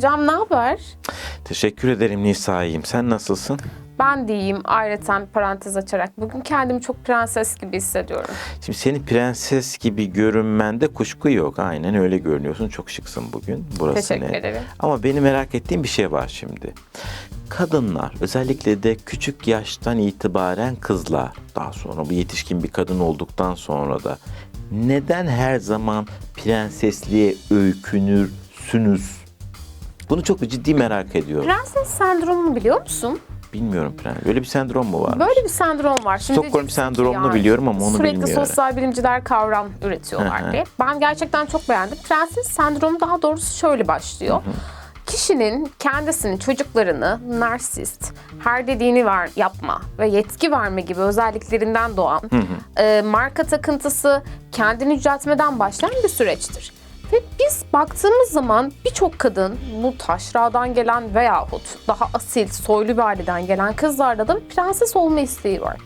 Hocam ne haber? Teşekkür ederim Nisa'yım. Sen nasılsın? Ben de iyiyim. Ayrıca parantez açarak bugün kendimi çok prenses gibi hissediyorum. Şimdi senin prenses gibi görünmende kuşku yok. Aynen öyle görünüyorsun. Çok şıksın bugün. Burası Teşekkür ne? ederim. Ama beni merak ettiğim bir şey var şimdi. Kadınlar özellikle de küçük yaştan itibaren kızlar daha sonra bu yetişkin bir kadın olduktan sonra da neden her zaman prensesliğe öykünürsünüz? Bunu çok ciddi merak ediyorum. Prenses sendromunu biliyor musun? Bilmiyorum prens. Böyle bir sendrom mu var? Böyle bir sendrom var. Şimdi Stockholm sendromunu biliyorum ama onu sürekli bilmiyorum. sosyal bilimciler kavram üretiyorlar Hı hı. diye. Ben gerçekten çok beğendim. Prenses sendromu daha doğrusu şöyle başlıyor. Kişinin kendisinin çocuklarını narsist, her dediğini var yapma ve yetki verme gibi özelliklerinden doğan e, marka takıntısı, kendini yüceltmeden başlayan bir süreçtir. Ve biz baktığımız zaman birçok kadın bu taşradan gelen veyahut daha asil, soylu bir aileden gelen kızlarda da prenses olma isteği var.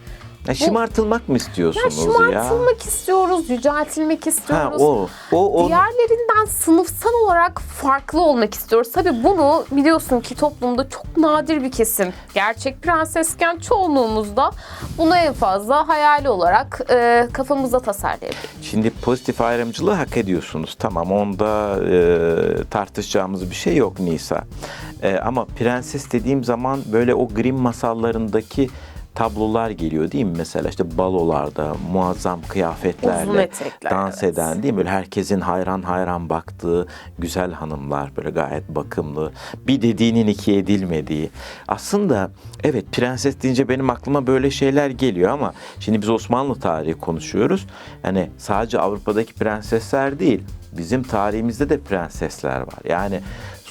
Ya şımartılmak mı istiyorsunuz ya? şımartılmak istiyoruz, yüceltilmek Ha istiyoruz. o. O, o Diğerlerinden sınıfsal olarak farklı olmak istiyoruz. Tabii bunu biliyorsun ki toplumda çok nadir bir kesim. Gerçek prensesken çoğunluğumuzda bunu en fazla hayali olarak e, kafamızda tasarlayabiliriz. Şimdi pozitif ayrımcılığı hak ediyorsunuz. Tamam onda e, tartışacağımız bir şey yok Nisa. E, ama prenses dediğim zaman böyle o Grimm masallarındaki tablolar geliyor değil mi? Mesela işte balolarda muazzam Uzun kıyafetlerle etekler, dans evet. eden değil mi? Böyle herkesin hayran hayran baktığı güzel hanımlar böyle gayet bakımlı. Bir dediğinin iki edilmediği. Aslında evet prenses deyince benim aklıma böyle şeyler geliyor ama şimdi biz Osmanlı tarihi konuşuyoruz. Yani sadece Avrupa'daki prensesler değil bizim tarihimizde de prensesler var. Yani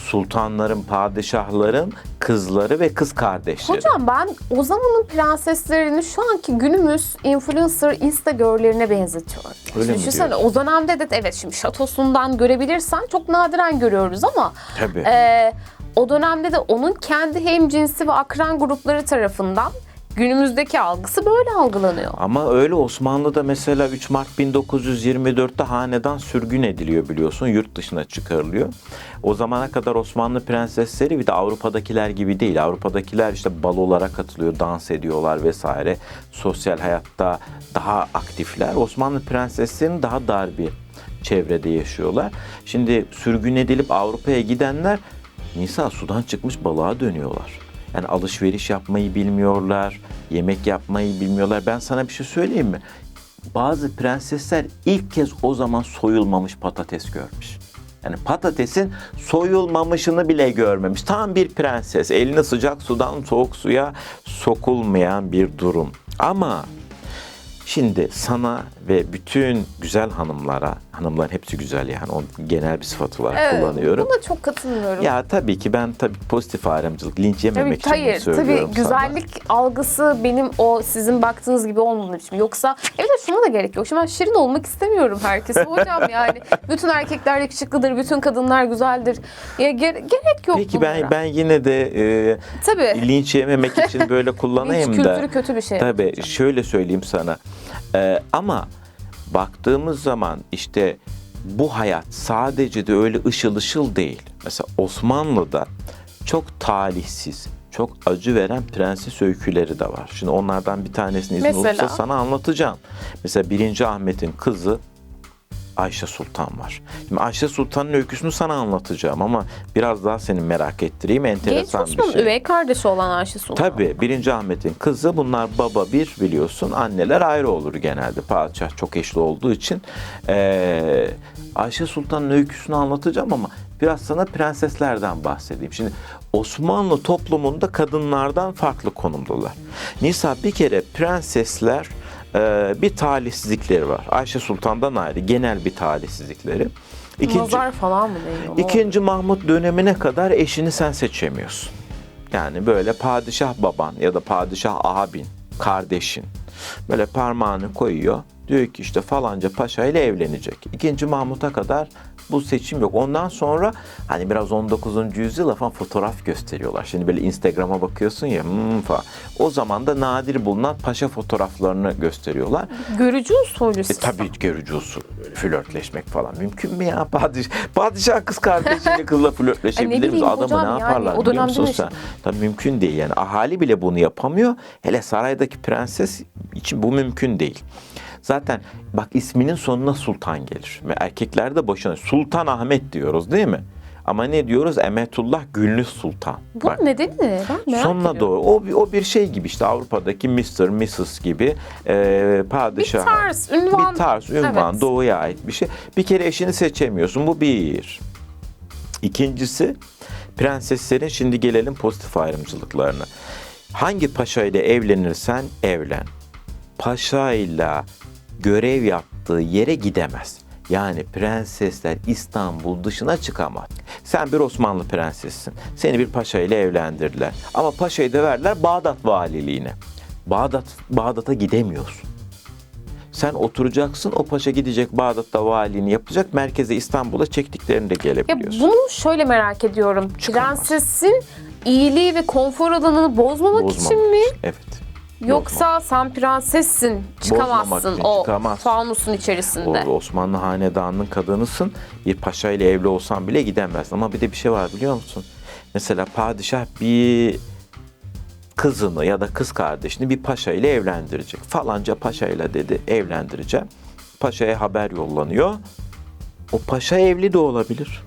sultanların, padişahların kızları ve kız kardeşleri. Hocam ben o zamanın prenseslerini şu anki günümüz influencer insta girl'lerine benzetiyorum. Öyle mi Düşünsene diyorsun? o dönemde de evet şimdi şatosundan görebilirsen çok nadiren görüyoruz ama Tabii. e, o dönemde de onun kendi hemcinsi ve akran grupları tarafından günümüzdeki algısı böyle algılanıyor. Ama öyle Osmanlı'da mesela 3 Mart 1924'te hanedan sürgün ediliyor biliyorsun. Yurt dışına çıkarılıyor. O zamana kadar Osmanlı prensesleri bir de Avrupa'dakiler gibi değil. Avrupa'dakiler işte balolara katılıyor, dans ediyorlar vesaire. Sosyal hayatta daha aktifler. Osmanlı prenseslerinin daha dar bir çevrede yaşıyorlar. Şimdi sürgün edilip Avrupa'ya gidenler Nisa sudan çıkmış balığa dönüyorlar. Yani alışveriş yapmayı bilmiyorlar, yemek yapmayı bilmiyorlar. Ben sana bir şey söyleyeyim mi? Bazı prensesler ilk kez o zaman soyulmamış patates görmüş. Yani patatesin soyulmamışını bile görmemiş. Tam bir prenses. Elini sıcak sudan soğuk suya sokulmayan bir durum. Ama Şimdi sana ve bütün güzel hanımlara, hanımların hepsi güzel yani o genel bir sıfat olarak kullanıyorum. Buna çok katılmıyorum. Ya tabii ki ben tabii pozitif ayrımcılık, linç yememek Tabii, için hayır, söylüyorum tabii sana. güzellik algısı benim o sizin baktığınız gibi olmadığı için. Yoksa evet şuna da gerek yok. Şimdi ben şirin olmak istemiyorum herkese hocam yani. Bütün erkekler yakışıklıdır, bütün kadınlar güzeldir. Ya ger- gerek yok Peki bunlara. ben ben yine de e, Tabii. linç yememek için böyle kullanayım Linç da. kültürü kötü bir şey. Tabii şöyle söyleyeyim sana. E, ama baktığımız zaman işte bu hayat sadece de öyle ışıl ışıl değil. Mesela Osmanlı'da çok talihsiz, çok acı veren prenses öyküleri de var. Şimdi onlardan bir tanesini izin Mesela? olursa sana anlatacağım. Mesela 1. Ahmet'in kızı Ayşe Sultan var. Şimdi Ayşe Sultan'ın öyküsünü sana anlatacağım ama biraz daha seni merak ettireyim. Genç Enteresan bir Osman'ın şey. üvey kardeşi olan Ayşe Sultan. Tabii 1. Ahmet'in kızı bunlar baba bir biliyorsun. Anneler ayrı olur genelde. Padişah çok eşli olduğu için. Ee, Ayşe Sultan'ın öyküsünü anlatacağım ama biraz sana prenseslerden bahsedeyim. Şimdi Osmanlı toplumunda kadınlardan farklı konumdalar. Nisa bir kere prensesler bir talihsizlikleri var. Ayşe Sultan'dan ayrı genel bir talihsizlikleri. İkinci, Nazar falan mı deniyor? İkinci Mahmut dönemine kadar eşini sen seçemiyorsun. Yani böyle padişah baban ya da padişah abin, kardeşin böyle parmağını koyuyor. Diyor ki işte falanca paşa ile evlenecek. İkinci Mahmut'a kadar Bu seçim yok. Ondan sonra hani biraz 19. yüzyıla falan fotoğraf gösteriyorlar. Şimdi böyle Instagram'a bakıyorsun ya hmm falan. O zaman da nadir bulunan paşa fotoğraflarını gösteriyorlar. Görücü usulü E tabii görücü usul. Flörtleşmek falan mümkün mü ya? Padişah, padişah kız kardeşiyle kızla flörtleşebilir mi? bileyim Adamı ne yani, yaparlar o biliyor musun sen? Tabii mümkün değil yani. Ahali bile bunu yapamıyor. Hele saraydaki prenses için bu mümkün değil. Zaten bak isminin sonuna sultan gelir. Ve erkekler de boşuna Sultan Ahmet diyoruz değil mi? Ama ne diyoruz? Emetullah Gülnüz Sultan. Bu Bak. nedeni ne? Ben merak Sonuna ediyorum. doğru. O, bir- o bir şey gibi işte Avrupa'daki Mr. Mrs. gibi e, padişah. Bir tarz, ünvan. Bir tarz, ünvan, Evet. doğuya ait bir şey. Bir kere eşini seçemiyorsun. Bu bir. İkincisi prenseslerin şimdi gelelim pozitif ayrımcılıklarına. Hangi paşa ile evlenirsen evlen. Paşa ile görev yaptığı yere gidemez. Yani prensesler İstanbul dışına çıkamaz. Sen bir Osmanlı prensessin. Seni bir paşa ile evlendirdiler. Ama paşayı da verdiler Bağdat valiliğine. Bağdat Bağdat'a gidemiyorsun. Sen oturacaksın, o paşa gidecek Bağdat'ta valiliğini yapacak, merkeze İstanbul'a çektiklerinde Ya gelebiliyorsun. bunu şöyle merak ediyorum. Çıkamaz. Prensesin iyiliği ve konfor alanını bozmamak Bozmamak için mi? Evet. Yoksa sen prensessin, çıkamazsın için o çıkamaz. fanusun içerisinde. O Osmanlı hanedanının kadınısın. Bir paşa ile evli olsan bile gidemezsin. Ama bir de bir şey var biliyor musun? Mesela padişah bir kızını ya da kız kardeşini bir paşa ile evlendirecek. Falanca paşa ile dedi evlendireceğim. Paşaya haber yollanıyor. O paşa evli de olabilir.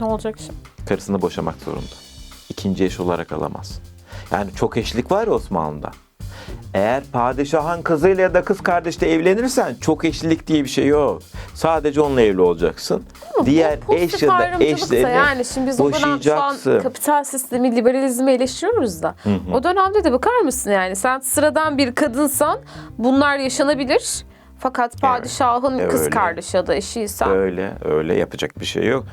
Ne olacak şimdi? Karısını boşamak zorunda. İkinci eş olarak alamaz. Yani çok eşlik var ya Osmanlı'da. Eğer padişahın kızıyla ya da kız kardeşle evlenirsen çok eşlilik diye bir şey yok. Sadece onunla evli olacaksın. Diğer Bu eş ya da eşlerini yani şimdi biz o boşayacaksın. kapital sistemi, liberalizmi eleştiriyoruz da. O dönemde de bakar mısın yani sen sıradan bir kadınsan bunlar yaşanabilir. Fakat padişahın kız öyle. kardeşi ya da eşiysen Öyle öyle yapacak bir şey yok.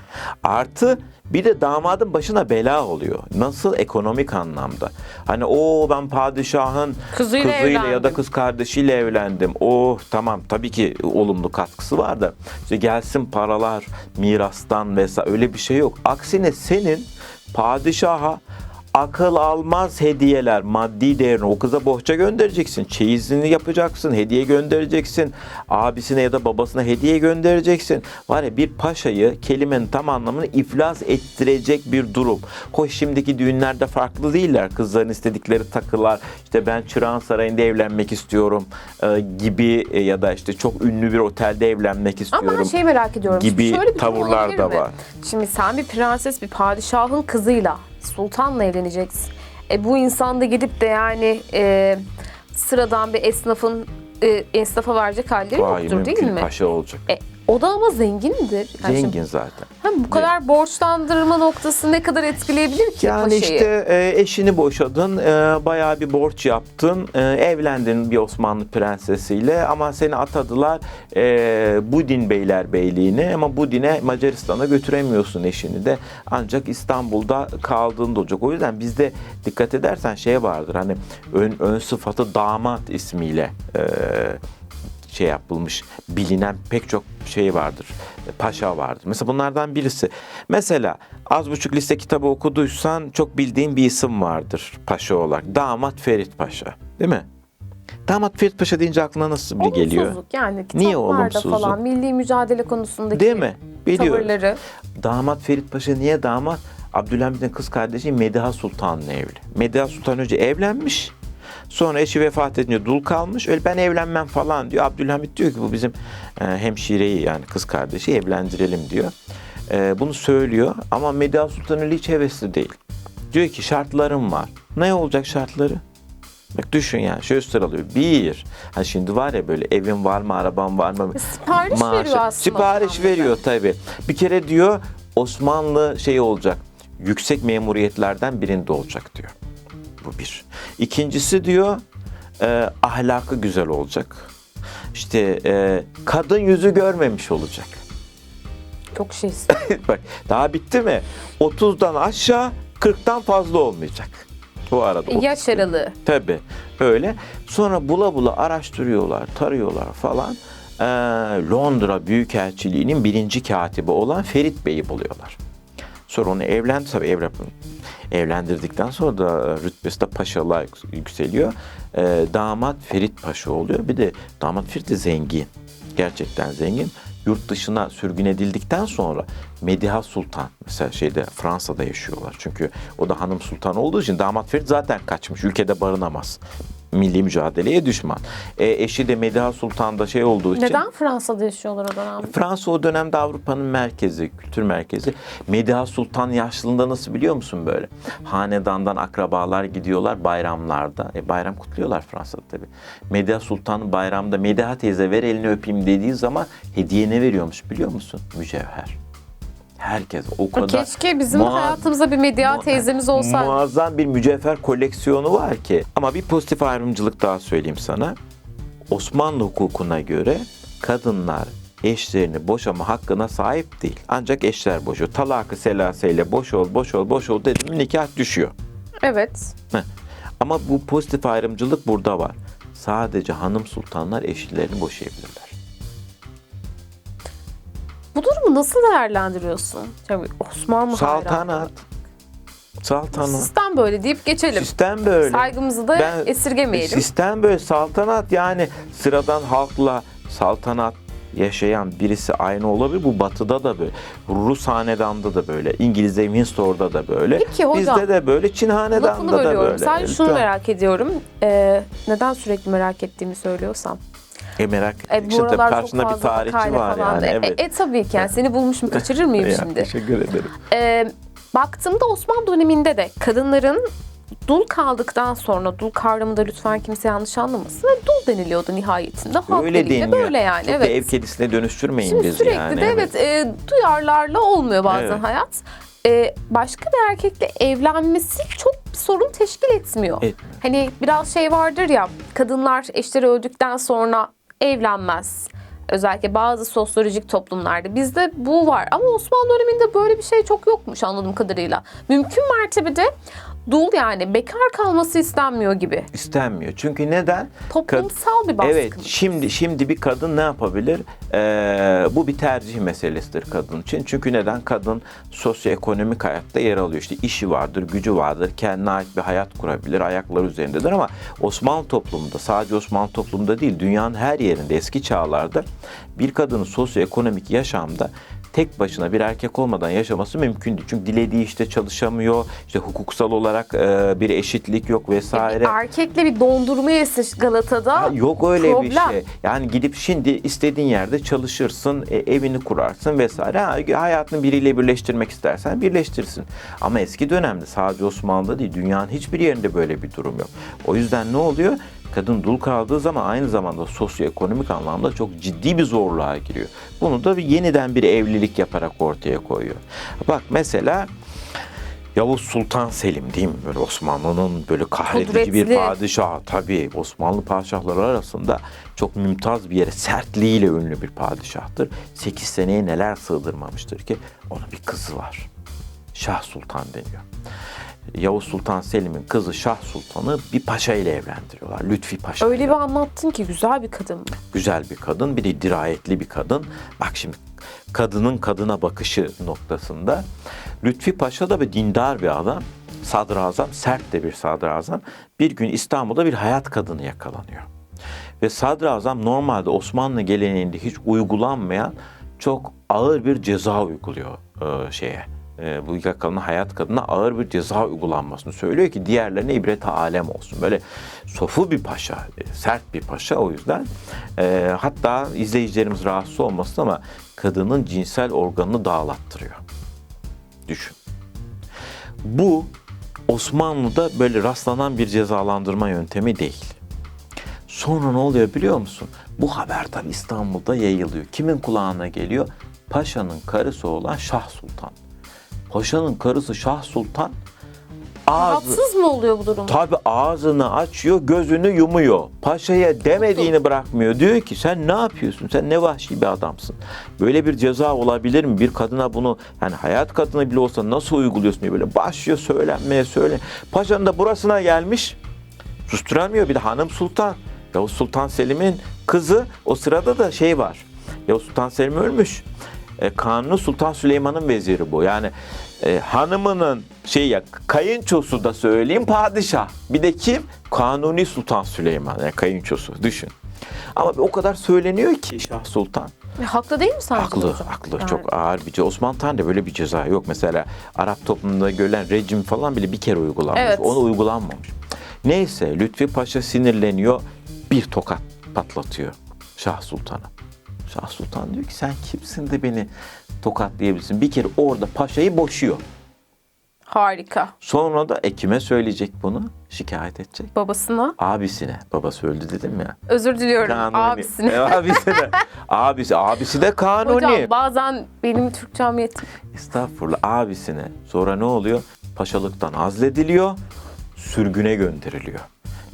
Artı bir de damadın başına bela oluyor. Nasıl ekonomik anlamda. Hani o ben padişahın Kızıyla ya da kız kardeşiyle evlendim. Oh tamam tabii ki olumlu katkısı var da işte gelsin paralar mirastan vesaire öyle bir şey yok. Aksine senin padişaha akıl almaz hediyeler, maddi değerini o kıza bohça göndereceksin. Çeyizini yapacaksın, hediye göndereceksin. Abisine ya da babasına hediye göndereceksin. Var ya bir paşayı kelimenin tam anlamını iflas ettirecek bir durum. Hoş şimdiki düğünlerde farklı değiller. Kızların istedikleri takılar, işte ben Çırağan Sarayı'nda evlenmek istiyorum e, gibi e, ya da işte çok ünlü bir otelde evlenmek istiyorum. Ama ben şey merak ediyorum. gibi şöyle bir tavırlar da var. Şimdi sen bir prenses, bir padişahın kızıyla, sultanla evleneceksin. E bu insan da gidip de yani e, sıradan bir esnafın e, esnafa verecek halleri Vay, yoktur değil mi? paşa olacak. E, o da ama zengindir. Yani şimdi Zengin zaten. hem bu kadar borçlandırma noktası ne kadar etkileyebilir ki Yani paşayı? işte e, eşini boşadın, e, bayağı bir borç yaptın, e, evlendin bir Osmanlı prensesiyle ama seni atadılar e, Budin Beylerbeyliğine ama Budin'e Macaristan'a götüremiyorsun eşini de ancak İstanbul'da kaldığında olacak. O yüzden bizde dikkat edersen şey vardır hani ön, ön sıfatı damat ismiyle e, şey yapılmış, bilinen pek çok şey vardır. Paşa vardır. Mesela bunlardan birisi. Mesela az buçuk liste kitabı okuduysan çok bildiğin bir isim vardır paşa olarak. Damat Ferit Paşa. Değil mi? Damat Ferit Paşa deyince aklına nasıl biri geliyor? Olumsuzluk yani Niye olumsuzluk? falan milli mücadele konusundaki Değil mi? Biliyorum. tavırları. Damat Ferit Paşa niye damat? Abdülhamid'in kız kardeşi Mediha Sultan'la evli. Mediha Sultan önce evlenmiş. Sonra eşi vefat edince dul kalmış. Öyle ben evlenmem falan diyor. Abdülhamid diyor ki bu bizim e, hemşireyi yani kız kardeşi evlendirelim diyor. E, bunu söylüyor ama Mediha Sultan öyle hiç hevesli değil. Diyor ki şartlarım var. Ne olacak şartları? Bak düşün yani şöyle sıralıyor. Bir, ha şimdi var ya böyle evin var mı, araban var mı? Sipariş Maaşı- veriyor aslında. Sipariş veriyor tabii. Bir kere diyor Osmanlı şey olacak. Yüksek memuriyetlerden birinde olacak diyor. Bu bir. İkincisi diyor e, ahlakı güzel olacak. İşte e, kadın yüzü görmemiş olacak. Çok şey Bak daha bitti mi? 30'dan aşağı 40'tan fazla olmayacak. Bu arada. Yaş aralığı. Tabii öyle. Sonra bula bula araştırıyorlar, tarıyorlar falan. e, Londra Büyükelçiliği'nin birinci katibi olan Ferit Bey'i buluyorlar. Sonra onu evlendi tabii evlen, evlendirdikten sonra da rütbesi de paşalığa yük- yükseliyor. E, damat Ferit Paşa oluyor. Bir de damat Ferit de zengin. Gerçekten zengin. Yurt dışına sürgün edildikten sonra Mediha Sultan mesela şeyde Fransa'da yaşıyorlar. Çünkü o da hanım sultan olduğu için damat Ferit zaten kaçmış. Ülkede barınamaz. Milli mücadeleye düşman. E, eşi de Mediha Sultan da şey olduğu için. Neden Fransa'da yaşıyorlar o dönem? Fransa o dönemde Avrupa'nın merkezi, kültür merkezi. Mediha Sultan yaşlılığında nasıl biliyor musun böyle? Hanedandan akrabalar gidiyorlar bayramlarda. E, bayram kutluyorlar Fransa'da tabii. Mediha Sultan bayramda Mediha teyze ver elini öpeyim dediği zaman hediye ne veriyormuş biliyor musun? Mücevher. Herkes o kadar Keşke bizim hayatımızda bir medya teyzemiz olsaydı. Muazzam bir mücevher koleksiyonu var ki. Ama bir pozitif ayrımcılık daha söyleyeyim sana. Osmanlı hukukuna göre kadınlar eşlerini boşama hakkına sahip değil. Ancak eşler boşuyor. Talakı selaseyle boş ol, boş ol, boş ol dedim nikah düşüyor. Evet. Heh. Ama bu pozitif ayrımcılık burada var. Sadece hanım sultanlar eşlerini boşayabilirler. Bu durumu nasıl değerlendiriyorsun? Tabii Osmanlı Saltanat. hayranlığı. Saltanat. Sistem böyle deyip geçelim. Sistem böyle. Saygımızı da Ben- esirgemeyelim. Sistem böyle saltanat yani sıradan halkla saltanat yaşayan birisi aynı olabilir. Bu batıda da böyle. Rus hanedanda da böyle. İngilizce Windsor'da da böyle. Peki hocam, Bizde de böyle. Çin Lafını hanedanda da bölüyorum. böyle. Sadece şunu Lütfen. merak ediyorum. Ee, neden sürekli merak ettiğimi söylüyorsam. E merak E, bu çok karşında bir tarihçi var yani. E, evet. e, tabii ki yani seni bulmuşum kaçırır mıyım Ya, şimdi? Teşekkür ederim. Ee, baktığımda Osmanlı döneminde de kadınların dul kaldıktan sonra dul kavramı da lütfen kimse yanlış anlamasın dul deniliyordu nihayetinde. Halk Öyle diliyle deniyor. Böyle yani Çok evet. da ev kedisine dönüştürmeyin Şimdi bizi sürekli yani. de evet, e, duyarlarla olmuyor bazen Evet. hayat. E, başka bir erkekle evlenmesi çok bir sorun teşkil etmiyor. Etmiyor. Hani biraz şey vardır ya kadınlar eşleri öldükten sonra evlenmez. Özellikle bazı sosyolojik toplumlarda bizde bu var. Ama Osmanlı döneminde böyle bir şey çok yokmuş anladığım kadarıyla. Mümkün mertebede dul yani bekar kalması istenmiyor gibi. İstenmiyor. Çünkü neden? Toplumsal bir baskı. Evet, şimdi şimdi bir kadın ne yapabilir? Ee, bu bir tercih meselesidir kadın için. Çünkü neden? Kadın sosyoekonomik hayatta yer alıyor. İşte işi vardır, gücü vardır, kendine ait bir hayat kurabilir, ayakları üzerindedir ama Osmanlı toplumunda, sadece Osmanlı toplumunda değil, dünyanın her yerinde eski çağlarda bir kadının sosyoekonomik yaşamda tek başına bir erkek olmadan yaşaması mümkün değil. Çünkü dilediği işte çalışamıyor, işte hukuksal olarak e, bir eşitlik yok vesaire. Erkekle bir dondurma yesi Galata'da. Ha, yok öyle bir problem. şey. Yani gidip şimdi istediğin yerde çalışırsın, e, evini kurarsın vesaire. Ha, hayatını biriyle birleştirmek istersen birleştirsin. Ama eski dönemde sadece Osmanlı'da değil, dünyanın hiçbir yerinde böyle bir durum yok. O yüzden ne oluyor? Kadın dul kaldığı zaman aynı zamanda sosyoekonomik anlamda çok ciddi bir zorluğa giriyor. Bunu da bir, yeniden bir evlilik yaparak ortaya koyuyor. Bak mesela Yavuz Sultan Selim değil mi? Böyle Osmanlı'nın böyle kahredici bir Kudretli. padişah. Tabii Osmanlı padişahları arasında çok mümtaz bir yere sertliğiyle ünlü bir padişahtır. 8 seneye neler sığdırmamıştır ki onun bir kızı var. Şah Sultan deniyor. Yavuz Sultan Selim'in kızı Şah Sultan'ı bir paşa ile evlendiriyorlar. Lütfi Paşa. Öyle bir anlattın ki güzel bir kadın. güzel bir kadın, bir de dirayetli bir kadın. Bak şimdi kadının kadına bakışı noktasında Lütfi Paşa da bir dindar bir adam. Sadrazam, sert de bir sadrazam. Bir gün İstanbul'da bir hayat kadını yakalanıyor. Ve sadrazam normalde Osmanlı geleneğinde hiç uygulanmayan çok ağır bir ceza uyguluyor e, şeye. E, bu yakalanan hayat kadına ağır bir ceza uygulanmasını söylüyor ki diğerlerine ibret alem olsun. Böyle sofu bir paşa, e, sert bir paşa o yüzden. E, hatta izleyicilerimiz rahatsız olmasın ama kadının cinsel organını dağlattırıyor. Düşün. Bu Osmanlı'da böyle rastlanan bir cezalandırma yöntemi değil. Sonra ne oluyor biliyor musun? Bu haber tabii İstanbul'da yayılıyor. Kimin kulağına geliyor? Paşa'nın karısı olan Şah Sultan. Paşa'nın karısı Şah Sultan ağzı, Rahatsız mı oluyor bu durum? tabi ağzını açıyor, gözünü yumuyor. Paşa'ya demediğini bırakmıyor. Diyor ki sen ne yapıyorsun? Sen ne vahşi bir adamsın. Böyle bir ceza olabilir mi? Bir kadına bunu yani hayat kadını bile olsa nasıl uyguluyorsun diye böyle başlıyor söylenmeye söyle. Paşa'nın da burasına gelmiş. Susturamıyor bir de hanım sultan. Yavuz Sultan Selim'in kızı o sırada da şey var. Yavuz Sultan Selim ölmüş. E, Kanuni Sultan Süleyman'ın veziri bu. Yani e, hanımının şey ya kayınçosu da söyleyeyim padişah. Bir de kim? Kanuni Sultan Süleyman. Yani kayınçosu düşün. Ama o kadar söyleniyor ki Şah Sultan. E, haklı değil mi sence Haklı, haklı. Yani Çok ağır bir ceza. Osmanlı tarihinde böyle bir ceza yok. Mesela Arap toplumunda görülen rejim falan bile bir kere uygulanmış. Evet. Onu uygulanmamış. Neyse Lütfi Paşa sinirleniyor. Bir tokat patlatıyor Şah Sultan'a. Şah Sultan diyor ki sen kimsin de beni tokatlayabilirsin. Bir kere orada paşayı boşuyor. Harika. Sonra da Ekim'e söyleyecek bunu. Şikayet edecek. Babasına Abisine. Babası öldü dedim ya. özür diliyorum Kanuni. abisine. E, abisine. Abisi. Abisi de kanuni. Hocam bazen benim Türkçem yetmiyor. Estağfurullah abisine. Sonra ne oluyor? Paşalıktan azlediliyor, sürgüne gönderiliyor.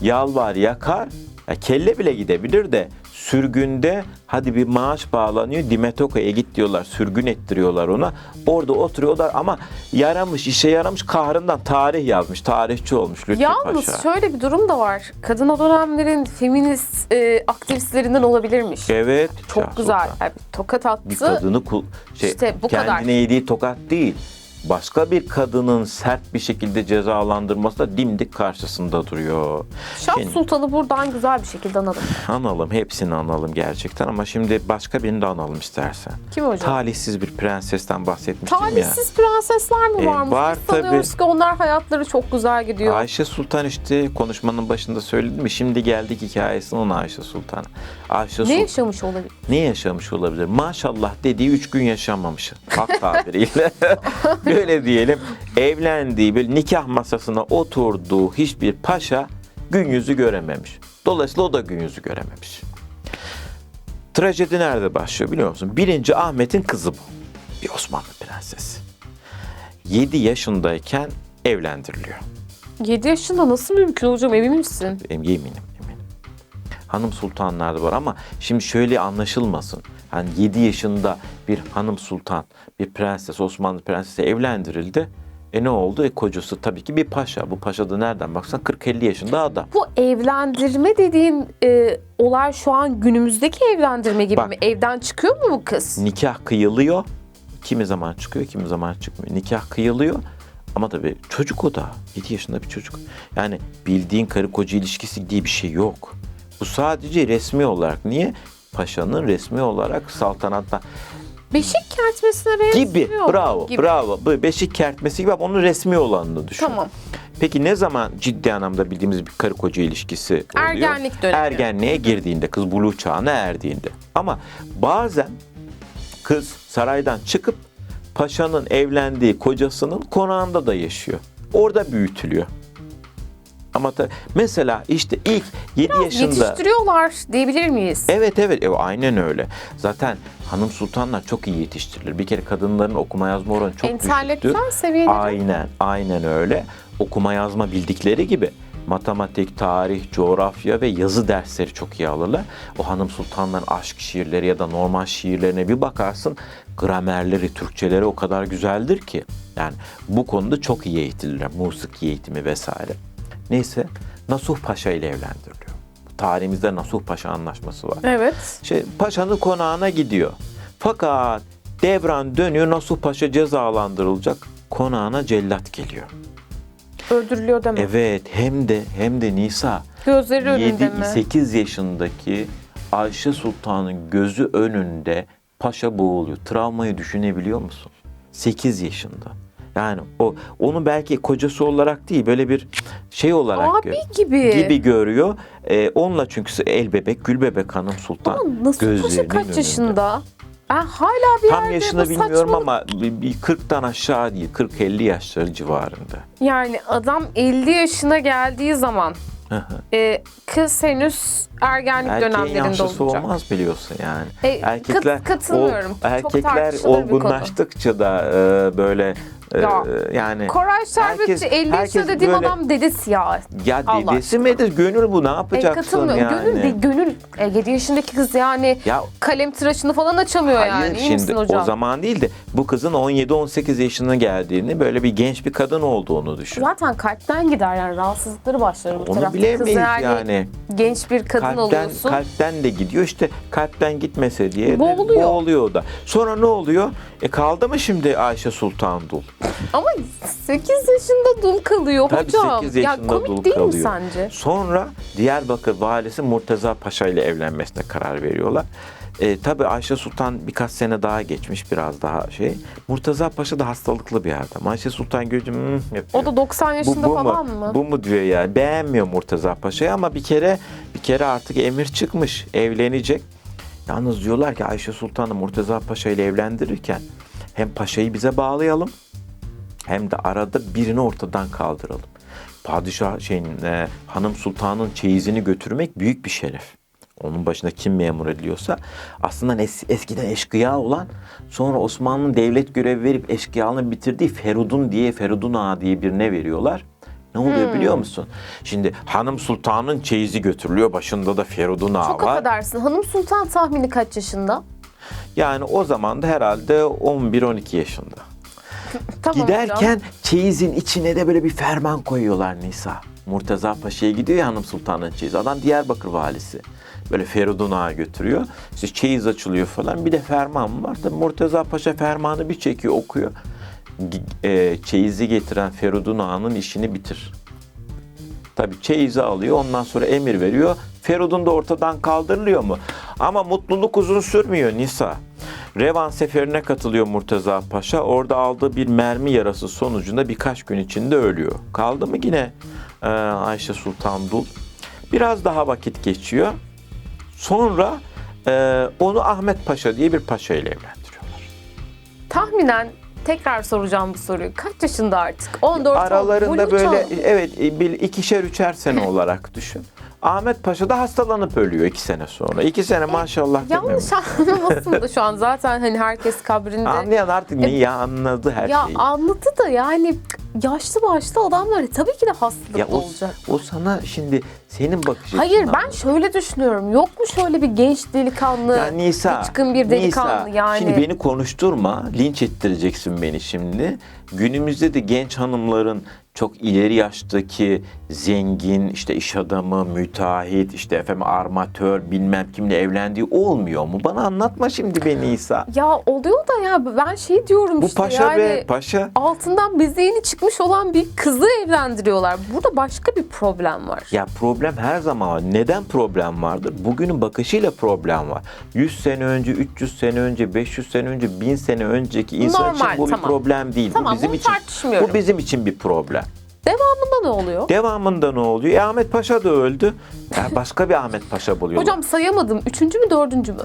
Yalvar yakar, ya kelle bile gidebilir de sürgünde hadi bir maaş bağlanıyor. Dimetoka'ya git diyorlar, sürgün ettiriyorlar ona. Orada oturuyorlar ama yaramış, işe yaramış kahrından tarih yazmış, tarihçi olmuş Lütfi Yalnız Paşa. şöyle bir durum da var. Kadın o dönemlerin feminist e, aktivistlerinden olabilirmiş. Evet. Çok güzel. Yani tokat attı. bir kadını kul şey İşte bu kendine kadar. yediği tokat değil. Başka bir kadının sert bir şekilde cezalandırması da dimdik karşısında duruyor. Şah Şimdi- Sultan'ı buradan güzel bir şekilde analım. Analım, hepsini analım gerçekten ama şimdi başka birini de analım istersen. Kim hocam? Talihsiz bir prensesten bahsetmiştim ya. Talihsiz prensesler mi E, varmış? var Biz sanıyoruz tabii. ki onlar hayatları çok güzel gidiyor. Ayşe Sultan işte konuşmanın başında söyledim mi? Şimdi geldik hikayesine ona Ayşe Sultan. Ayşe ne Sultan yaşamış olabilir? ne yaşamış olabilir? Maşallah dediği üç gün yaşamamış. Hak tabiriyle. Böyle diyelim. Evlendiği, böyle nikah masasına oturduğu hiçbir paşa gün yüzü görememiş. Dolayısıyla o da gün yüzü görememiş. Trajedi nerede başlıyor biliyor musun? Birinci Ahmet'in kızı bu. Bir Osmanlı prensesi. 7 yaşındayken evlendiriliyor. 7 yaşında nasıl mümkün hocam emin misin? Eminim. Hanım sultanlar da var ama şimdi şöyle anlaşılmasın. Hani 7 yaşında bir hanım sultan, bir prenses, Osmanlı prensesi evlendirildi. E ne oldu? E kocası tabii ki bir paşa. Bu paşa da nereden baksan 40-50 yaşında adam. Bu evlendirme dediğin e, olay şu an günümüzdeki evlendirme gibi Bak. mi? Evden çıkıyor mu bu kız? Nikah kıyılıyor. Kimi zaman çıkıyor, kimi zaman çıkmıyor. Nikah kıyılıyor. Ama tabii çocuk o da. 7 yaşında bir çocuk. Yani bildiğin karı koca ilişkisi diye bir şey yok. Bu sadece resmi olarak. Niye? Paşanın resmi olarak saltanatta Beşik kertmesine benziyor. gibi. Bravo, gibi. bravo. Bu beşik kertmesi gibi ama onun resmi olanını düşün. Tamam. Peki ne zaman ciddi anlamda bildiğimiz bir karı koca ilişkisi oluyor? Ergenlik dönemi. Ergenliğe girdiğinde, kız buluğ çağına erdiğinde. Ama bazen kız saraydan çıkıp paşanın evlendiği kocasının konağında da yaşıyor. Orada büyütülüyor. Ama da mesela işte ilk 7 yaşında Yetiştiriyorlar diyebilir miyiz? Evet evet e, aynen öyle. Zaten hanım sultanlar çok iyi yetiştirilir. Bir kere kadınların okuma yazma oranı çok. Entelektüel seviyeleri. Aynen, aynen öyle. Okuma yazma bildikleri gibi matematik, tarih, coğrafya ve yazı dersleri çok iyi alırlar. O hanım sultanların aşk şiirleri ya da normal şiirlerine bir bakarsın gramerleri, Türkçeleri o kadar güzeldir ki. Yani bu konuda çok iyi eğitilirler. Musiki eğitimi vesaire. Neyse Nasuh Paşa ile evlendiriliyor. Tarihimizde Nasuh Paşa anlaşması var. Evet. Şey, paşanın konağına gidiyor. Fakat devran dönüyor Nasuh Paşa cezalandırılacak. Konağına cellat geliyor. Öldürülüyor deme. Evet hem de hem de Nisa Gözleri önünde mi? 7-8 yaşındaki Ayşe Sultan'ın gözü önünde paşa boğuluyor. Travmayı düşünebiliyor musun? 8 yaşında. Yani o onu belki kocası olarak değil böyle bir şey olarak Abi gör- gibi. gibi görüyor. Ee, onunla çünkü el bebek, gül bebek hanım sultan. Ama nasıl paşa kaç önünde. yaşında? Ben hala bir Tam yaşını bilmiyorum saçmalık- ama bir bir 40'tan aşağı değil, 40-50 yaşları civarında. Yani adam 50 yaşına geldiği zaman e, kız henüz ergenlik Erkeğin dönemlerinde olacak. olmaz biliyorsun yani. E, erkekler kat- katılmıyorum. ol- erkekler olgunlaştıkça da e, böyle e, Ya, yani Koray Şerbetçi herkes- 50 herkes yaşında dediğim böyle- adam dedesi ya. ya Allah dedesi midir gönül bu ne E, yapacaksın katılmıyorum. yani? Gönül, de, gönül e, 7 yaşındaki kız yani Ya kalem tıraşını falan açamıyor Hayır yani. Misin şimdi hocam? o zaman değil de bu kızın 17-18 yaşına geldiğini böyle bir genç bir kadın olduğunu düşün. Zaten kalpten gider yani rahatsızlıkları başlar bu Onu tarafta. bilemeyiz Kız yani, yani. genç bir kadın kalpten alıyorsun. kalpten de gidiyor. İşte kalpten gitmese diye Boğuluyor. boğuluyor da. Sonra ne oluyor? E kaldı mı şimdi Ayşe Sultan Dul? Ama 8 yaşında dul kalıyor Tabii hocam. 8 ya yaşında komik dul değil mi kalıyor. sence? Sonra Diyarbakır valisi Murteza Paşa ile evlenmesine karar veriyorlar. E, tabii Ayşe Sultan birkaç sene daha geçmiş biraz daha şey. Murteza Paşa da hastalıklı bir adam. Ayşe Sultan görünce "Hmm,". O da 90 yaşında falan mu? mı? Bu mu diyor yani. Beğenmiyor Murteza Paşa'yı ama bir kere bir kere artık emir çıkmış. Evlenecek. Yalnız diyorlar ki Ayşe Sultan'ı Murteza Paşa ile evlendirirken hem paşayı bize bağlayalım hem de arada birini ortadan kaldıralım. Padişah şeyin e, hanım sultanın çeyizini götürmek büyük bir şeref. Onun başına kim memur ediliyorsa aslında es- eskiden eşkıya olan sonra Osmanlı'nın devlet görevi verip eşkıyalığını bitirdiği Ferudun diye Ferudun Ağa diye birine veriyorlar. Ne oluyor biliyor musun? Şimdi hanım sultanın çeyizi götürülüyor. Başında da Ferudun Ağa Çok var. affedersin. Hanım Sultan tahmini kaç yaşında? Yani o zaman da herhalde 11-12 yaşında. Tamam hocam. Giderken çeyizin içine de böyle bir ferman koyuyorlar Nisa. Murteza Paşa'ya gidiyor ya Hanım Sultan'ın çeyizi. Adam Diyarbakır valisi. Böyle Feridun Ağa götürüyor. İşte çeyiz açılıyor falan. Bir de ferman var. Tabii Murteza Paşa fermanı bir çekiyor okuyor. E, çeyizi getiren Feridun Ağa'nın işini bitir. Tabii çeyizi alıyor ondan sonra emir veriyor. Feridun da ortadan kaldırılıyor mu? Ama mutluluk uzun sürmüyor Nisa. Revan seferine katılıyor Murteza Paşa. Orada aldığı bir mermi yarası sonucunda birkaç gün içinde ölüyor. Kaldı mı yine Ayşe Sultan Dul? Biraz daha vakit geçiyor. Sonra e, onu Ahmet Paşa diye bir paşa ile evlendiriyorlar. Tahminen tekrar soracağım bu soruyu. Kaç yaşında artık? 14 oldu. Aralarında böyle Çağ. evet e, bir ikişer üçer sene olarak düşün. Ahmet Paşa da hastalanıp ölüyor iki sene sonra. İki sene maşallah Yanlış demem. anlamasın da şu an zaten hani herkes kabrinde. Anlayan artık neyi anladı her ya şeyi. anladı da yani yaşlı başlı adamlar tabii ki de hastalık Ya o, olacak. o sana şimdi senin bakış Hayır açından- ben şöyle düşünüyorum. Yok mu şöyle bir genç delikanlı, Ya Nisa, çıkın bir delikanlı Nisa, yani. Şimdi beni konuşturma, linç ettireceksin beni şimdi. Günümüzde de genç hanımların çok ileri yaştaki zengin, işte iş adamı, müteahhit, işte efendim armatör, bilmem kimle evlendiği olmuyor mu? Bana anlatma şimdi beni Nisa. Ya oluyor da ya ben şey diyorum Bu işte paşa yani be, paşa. altından bezeğini çıkmış olan bir kızı evlendiriyorlar. Burada başka bir problem var. Ya problem her zaman var. Neden problem vardır? Bugünün bakışıyla problem var. 100 sene önce, 300 sene önce, 500 sene önce, 1000 sene önceki insan Normal, için bu tamam. bir problem değil. Tamam, bu bizim bunu için tartışmıyorum. bu bizim için bir problem. Devamında ne oluyor? Devamında ne oluyor? E, Ahmet Paşa da öldü. Ya başka bir Ahmet Paşa buluyorlar. Hocam sayamadım. Üçüncü mü dördüncü mü?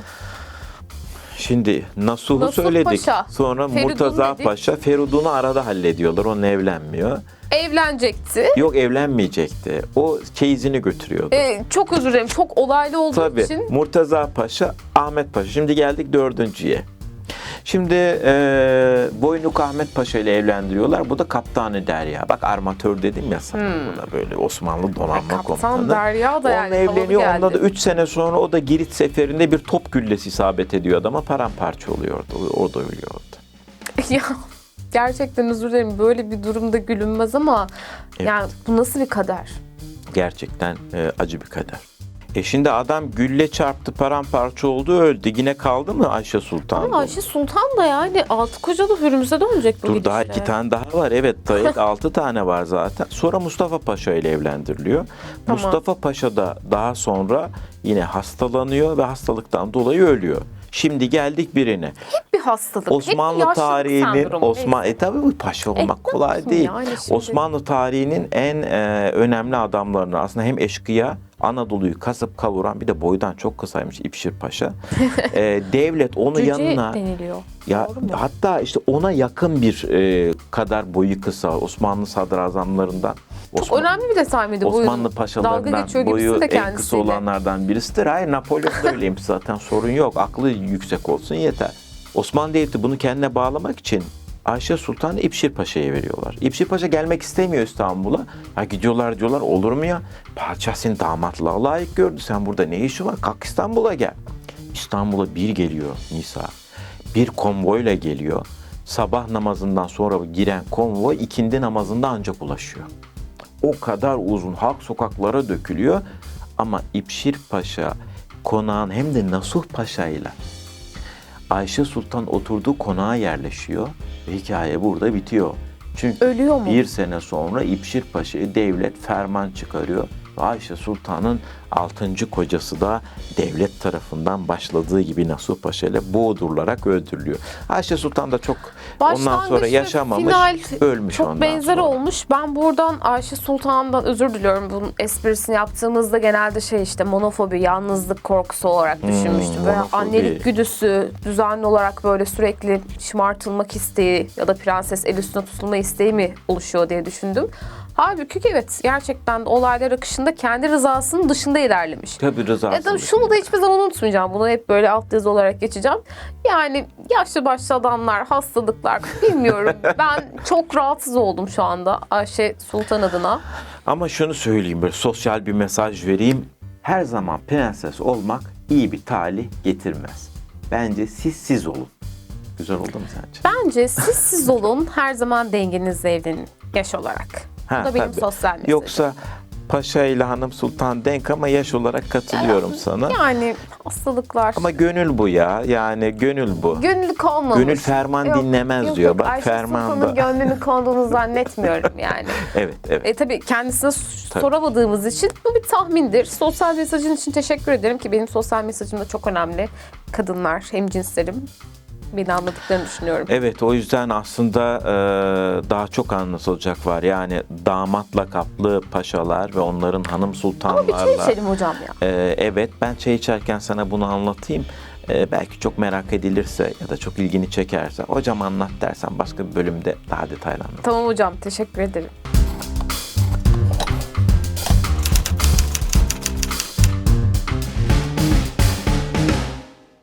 Şimdi Nasuh'u Nasuh söyledik. Paşa, Sonra Feridun Murtaza dedik. Paşa Feridun'u arada hallediyorlar. Onunla evlenmiyor. Evlenecekti. Yok evlenmeyecekti. O çeyizini götürüyordu. Ee, çok özür dilerim. Çok olaylı olduğu Tabii. için Murtaza Paşa, Ahmet Paşa. Şimdi geldik dördüncüye. Şimdi e, Boynuk Ahmet Paşa ile evlendiriyorlar. Bu da Kaptanı Derya. Bak armatör dedim ya sana. Bu da böyle Osmanlı donanma Hmm. Kaptan komutanı. Derya da Onunla yani evleniyor. Onda da 3 sene sonra o da Girit seferinde bir top güllesi isabet ediyor adama. Paramparça oluyordu. O da ölüyordu. ya gerçekten özür dilerim. Böyle bir durumda gülünmez ama Evet. yani bu nasıl bir kader? Gerçekten e, acı bir kader. E şimdi adam gülle çarptı paramparça oldu öldü. Yine kaldı mı Ayşe Sultan? Ama Ayşe Sultan da yani altı kocalı hürümüze dönecek bu Dur daha gidişle. iki tane daha var. Evet dayık altı tane var zaten. Sonra Mustafa Paşa ile evlendiriliyor. Tamam. Mustafa Paşa da daha sonra yine hastalanıyor ve hastalıktan dolayı ölüyor. Şimdi geldik birine. bir hastalık. hep bir Osmanlı yaşlılık tarihinin. Osman e tabii bu paşa olmak ne kolay değil. yani şimdi? Osmanlı tarihinin en e, önemli adamlarından aslında hem eşkıya Anadolu'yu kasıp kavuran bir de boydan çok kısaymış İpşir Paşa. E, devlet onu Cüce yanına deniliyor. ya hatta işte ona yakın bir e, kadar boyu kısa Osmanlı sadrazamlarından. Çok önemli bir detay mıydı bu? Osmanlı paşalarından boyu de en kısa olanlardan birisidir. Hayır Napolyon da öyleymiş zaten sorun yok. Aklı yüksek olsun yeter. Osmanlı Devleti bunu kendine bağlamak için Ayşe Sultan İpşir Paşa'ya veriyorlar. İpşir Paşa gelmek istemiyor İstanbul'a. Ya gidiyorlar diyorlar olur mu ya? Padişah seni damatlığa layık gördü. Sen burada ne işin var? Kalk İstanbul'a gel. İstanbul'a bir geliyor Nisa. Bir konvoyla geliyor. Sabah namazından sonra giren konvoy ikindi namazında ancak ulaşıyor. O kadar uzun halk sokaklara dökülüyor. Ama İpşir Paşa konağın hem de Nasuh Paşa ile Ayşe Sultan oturduğu konağa yerleşiyor ve hikaye burada bitiyor. Çünkü Ölüyor mu? bir sene sonra İpşir Paşa'yı devlet ferman çıkarıyor. Ve Ayşe Sultan'ın 6. kocası da devlet tarafından başladığı gibi Nasuh Paşa ile boğdurularak öldürülüyor. Ayşe Sultan da çok ondan sonra ve yaşamamış, final ölmüş çok ondan benzer sonra. olmuş. Ben buradan Ayşe Sultan'dan özür diliyorum. Bunun esprisini yaptığımızda genelde şey işte monofobi, yalnızlık korkusu olarak düşünmüştüm. Veya Hmm, monofobi. annelik güdüsü, düzenli olarak böyle sürekli şımartılmak isteği ya da prenses el üstüne tutulma isteği mi oluşuyor diye düşündüm. Halbuki evet gerçekten olaylar akışında kendi rızasının dışında ilerlemiş. Tabii rızası. Ya da şunu da hiçbir zaman unutmayacağım. Bunu hep böyle alt yazı olarak geçeceğim. Yani yaşlı başlı adamlar, hastalıklar bilmiyorum. ben çok rahatsız oldum şu anda Ayşe Sultan adına. Ama şunu söyleyeyim böyle sosyal bir mesaj vereyim. Her zaman prenses olmak iyi bir talih getirmez. Bence siz siz olun. Güzel oldu mu sence? Bence siz siz olun her zaman dengenizle evlenin yaş olarak. Ha, Bu da benim tabii. sosyal mesajım. Yoksa Paşa ile Hanım Sultan denk ama yaş olarak katılıyorum sana. Yani hastalıklar. Ama gönül bu ya. Yani gönül bu. Gönüllük olmamış. Gönül ferman dinlemez diyor. Bak, Ayşe ferman Sultan'ın da. gönlünü konduğunu zannetmiyorum yani. Evet, evet. E tabii kendisine s- soramadığımız için bu bir tahmindir. Sosyal mesajın için teşekkür ederim ki benim sosyal mesajım da çok önemli. Kadınlar, hem cinslerim beni anladıklarını düşünüyorum. Evet o yüzden aslında e, daha çok anlatılacak var. Yani damat lakaplı paşalar ve onların hanım Ama bir sultanlarla. çay içelim hocam ya. E, evet ben çay içerken sana bunu anlatayım. E, belki çok merak edilirse ya da çok ilgini çekerse hocam anlat dersen başka bir bölümde daha detaylı anlatırım. Tamam hocam teşekkür ederim.